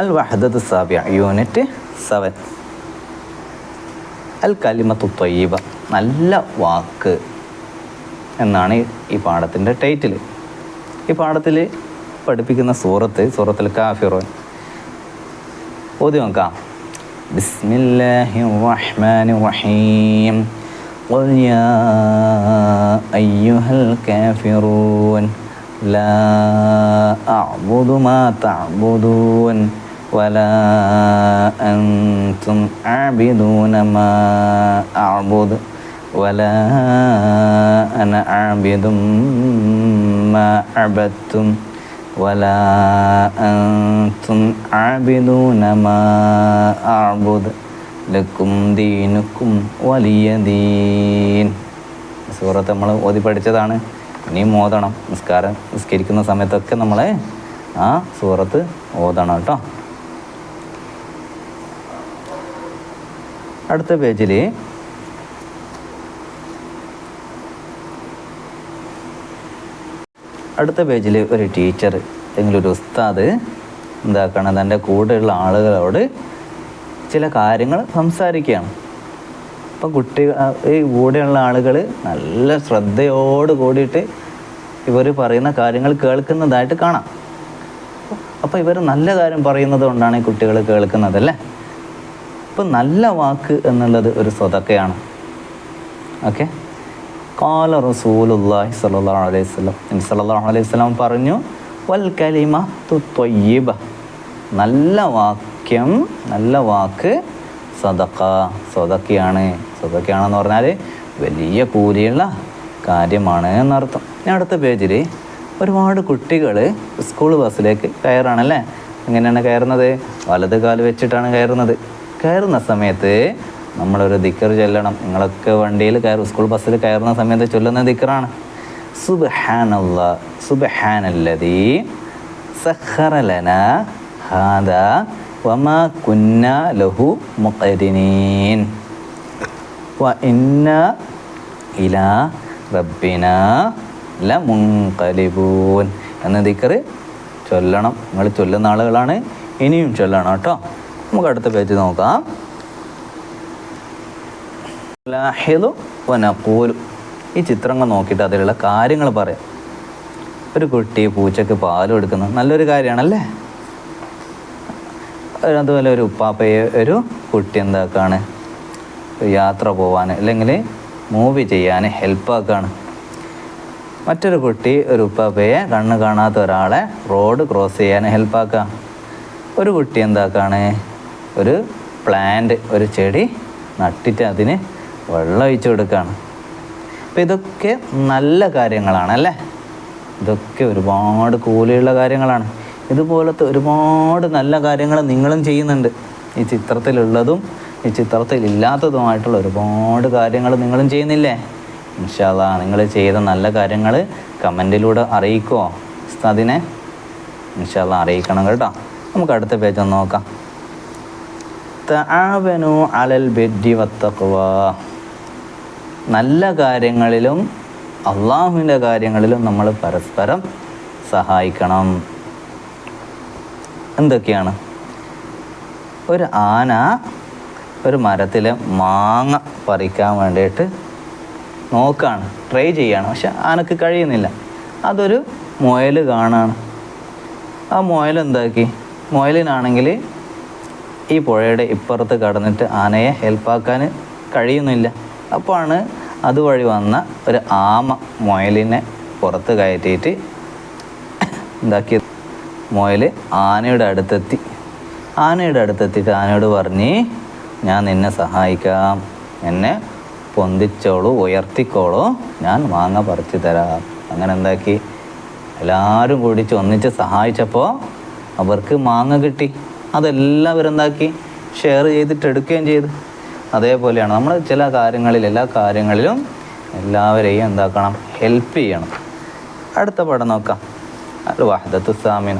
അൽ വഹദത്ത് സാബിയ unit seven അൽ കലിമത്തു ത്വയ്യബ നല്ല വാക്ക് എന്നാണ് ഈ പാഠത്തിൻ്റെ ടൈറ്റിൽ ഈ പാഠത്തിൽ പഠിപ്പിക്കുന്ന സൂറത്ത് സൂറത്തിൽ കാഫിറോൻ ഓതി നോക്കാം ബിസ്മില്ലാഹി റഹ്മാൻ റഹീം قل يا أيها الكافرون لا أعبد ما تعبدون ولا أنتم عابدون ما أعبد ولا أنا عابد ما عبدتم ولا أنتم عابدون ما أعبد ലക്കും ദീനുക്കും വലിയ ദീൻ സൂറത്ത് നമ്മൾ ഓതി പഠിച്ചതാണ് ഇനിയും ഓതണം നിസ്കാരം നിസ്കരിക്കുന്ന സമയത്തൊക്കെ നമ്മൾ ആ സൂറത്ത് ഓതണം കേട്ടോ അടുത്ത പേജിൽ അടുത്ത പേജിൽ ഒരു ടീച്ചർ അല്ലെങ്കിൽ ഒരു ഉസ്താദ് എന്താക്കണം? തന്റെ കൂടെയുള്ള ആളുകളോട് ചില കാര്യങ്ങൾ സംസാരിക്കുകയാണ്. അപ്പം കുട്ടികൾ ഈ കൂടെയുള്ള ആളുകൾ നല്ല ശ്രദ്ധയോട് കൂടിയിട്ട് ഇവർ പറയുന്ന കാര്യങ്ങൾ കേൾക്കുന്നതായിട്ട് കാണാം. അപ്പോൾ ഇവർ നല്ല കാര്യം പറയുന്നത് കൊണ്ടാണ് ഈ കുട്ടികൾ കേൾക്കുന്നത് അല്ലേ അപ്പം നല്ല വാക്ക് എന്നുള്ളത് ഒരു സ്വതക്കയാണ്. ഓക്കെ കാല റസൂലുല്ലാഹി സല്ലല്ലാഹു അലൈഹി നബി സല്ലല്ലാഹു അലൈഹി വസല്ലം പറഞ്ഞു വൽ കലിമ തുയ്യിബ നല്ല വാക്യം നല്ല വാക്ക് സദക്ക സ്വതക്കയാണ്. സ്വതക്കയാണെന്ന് പറഞ്ഞാൽ വലിയ കൂലിയുള്ള കാര്യമാണ് എന്നർത്ഥം. ഞാൻ അടുത്ത പേജിൽ ഒരുപാട് കുട്ടികൾ സ്കൂൾ ബസ്സിലേക്ക് കയറാണല്ലേ എങ്ങനെയാണ് കയറുന്നത്? വലത് കാൽ വെച്ചിട്ടാണ് കയറുന്നത്. കയറുന്ന സമയത്ത് നമ്മളൊരു ദിക്കർ ചൊല്ലണം. നിങ്ങളൊക്കെ വണ്ടിയിൽ കയറും. സ്കൂൾ ബസ്സിൽ കയറുന്ന സമയത്ത് ചൊല്ലുന്ന ദിക്കറാണ്. സുബ്ഹാനല്ല ലഹു എന്ന ദിക്കർ ചൊല്ലണം. നിങ്ങൾ ചൊല്ലുന്ന ആളുകളാണ്. ഇനിയും ചൊല്ലണം കേട്ടോ. നമുക്ക് അടുത്ത പേജ് നോക്കാം. ഈ ചിത്രങ്ങൾ നോക്കിയിട്ട് അതിലുള്ള കാര്യങ്ങൾ പറയാം. ഒരു കുട്ടി പൂച്ചയ്ക്ക് പാൽ കൊടുക്കുന്നത് നല്ലൊരു കാര്യമാണല്ലേ? അതുപോലെ ഒരു ഉപ്പാപ്പയെ ഒരു കുട്ടി എന്താക്കാണ്? യാത്ര പോവാൻ അല്ലെങ്കിൽ മൂവി ചെയ്യാൻ ഹെൽപ്പാക്കാണ് മറ്റൊരു കുട്ടി ഒരു ഉപ്പാപ്പയെ കണ്ണ് കാണാത്ത ഒരാളെ റോഡ് ക്രോസ് ചെയ്യാൻ ഹെൽപ്പാക്കാം ഒരു കുട്ടി എന്താക്കാണ്? ഒരു പ്ലാന്റ് ഒരു ചെടി നട്ടിട്ട് അതിന് വെള്ളം ഒഴിച്ചു കൊടുക്കുകയാണ് അപ്പം ഇതൊക്കെ നല്ല കാര്യങ്ങളാണ് അല്ലേ? ഇതൊക്കെ ഒരുപാട് കൂലിയുള്ള കാര്യങ്ങളാണ്. ഇതുപോലത്തെ ഒരുപാട് നല്ല കാര്യങ്ങൾ നിങ്ങളും ചെയ്യുന്നുണ്ട്. ഈ ചിത്രത്തിലുള്ളതും ഈ ചിത്രത്തിൽ ഇല്ലാത്തതുമായിട്ടുള്ള ഒരുപാട് കാര്യങ്ങൾ നിങ്ങളും ചെയ്യുന്നില്ലേ? ഇൻഷാല്ലാ നിങ്ങൾ ചെയ്ത നല്ല കാര്യങ്ങൾ കമന്റിലൂടെ അറിയിക്കുമോ ഉസ്താദിനെ ഇൻഷാല്ലാ അറിയിക്കണം കേട്ടോ. നമുക്ക് അടുത്ത പേജ് ഒന്ന് നോക്കാം. അലൽ ബിദ്ദി വത്തക്കുവ നല്ല കാര്യങ്ങളിലും അള്ളാഹുവിന്റെ കാര്യങ്ങളിലും നമ്മൾ പരസ്പരം സഹായിക്കണം. എന്തൊക്കെയാണ്? ഒരു ആന ഒരു മരത്തിലെ മാങ്ങ പറിക്കാൻ വേണ്ടിയിട്ട് നോക്കാണ് ട്രൈ ചെയ്യാണ്. പക്ഷെ ആനക്ക് കഴിയുന്നില്ല. അതൊരു മുയൽ കാണാണ്. ആ മുയൽ എന്താക്കി? മുയലിനാണെങ്കിൽ ഈ പുഴയുടെ ഇപ്പുറത്ത് കടന്നിട്ട് ആനയെ ഹെൽപ്പാക്കാൻ കഴിയുന്നില്ല. അപ്പോഴാണ് അതുവഴി വന്ന ഒരു ആമ മുയലിനെ പുറത്ത് കയറ്റിയിട്ട് എന്താക്കി മുയൽ ആനയുടെ അടുത്തെത്തി. ആനയുടെ അടുത്തെത്തിയിട്ട് ആനയോട് പറഞ്ഞ് ഞാൻ നിന്നെ സഹായിക്കാം. എന്നെ പൊന്തിച്ചോളൂ ഉയർത്തിക്കോളൂ. ഞാൻ മാങ്ങ പറിച്ചു തരാം. അങ്ങനെ എന്താക്കി? എല്ലാവരും കൂടിച്ച് ഒന്നിച്ച് സഹായിച്ചപ്പോൾ അവർക്ക് മാങ്ങ കിട്ടി. അതെല്ലാവരും എന്താക്കി? ഷെയർ ചെയ്തിട്ട് എടുക്കുകയും ചെയ്ത്. അതേപോലെയാണ് നമ്മൾ ചില കാര്യങ്ങളിൽ എല്ലാ കാര്യങ്ങളിലും എല്ലാവരെയും എന്താക്കണം? ഹെൽപ്പ് ചെയ്യണം. അടുത്ത പടം നോക്കാം. അൽ വഹദത്തു സാമിന.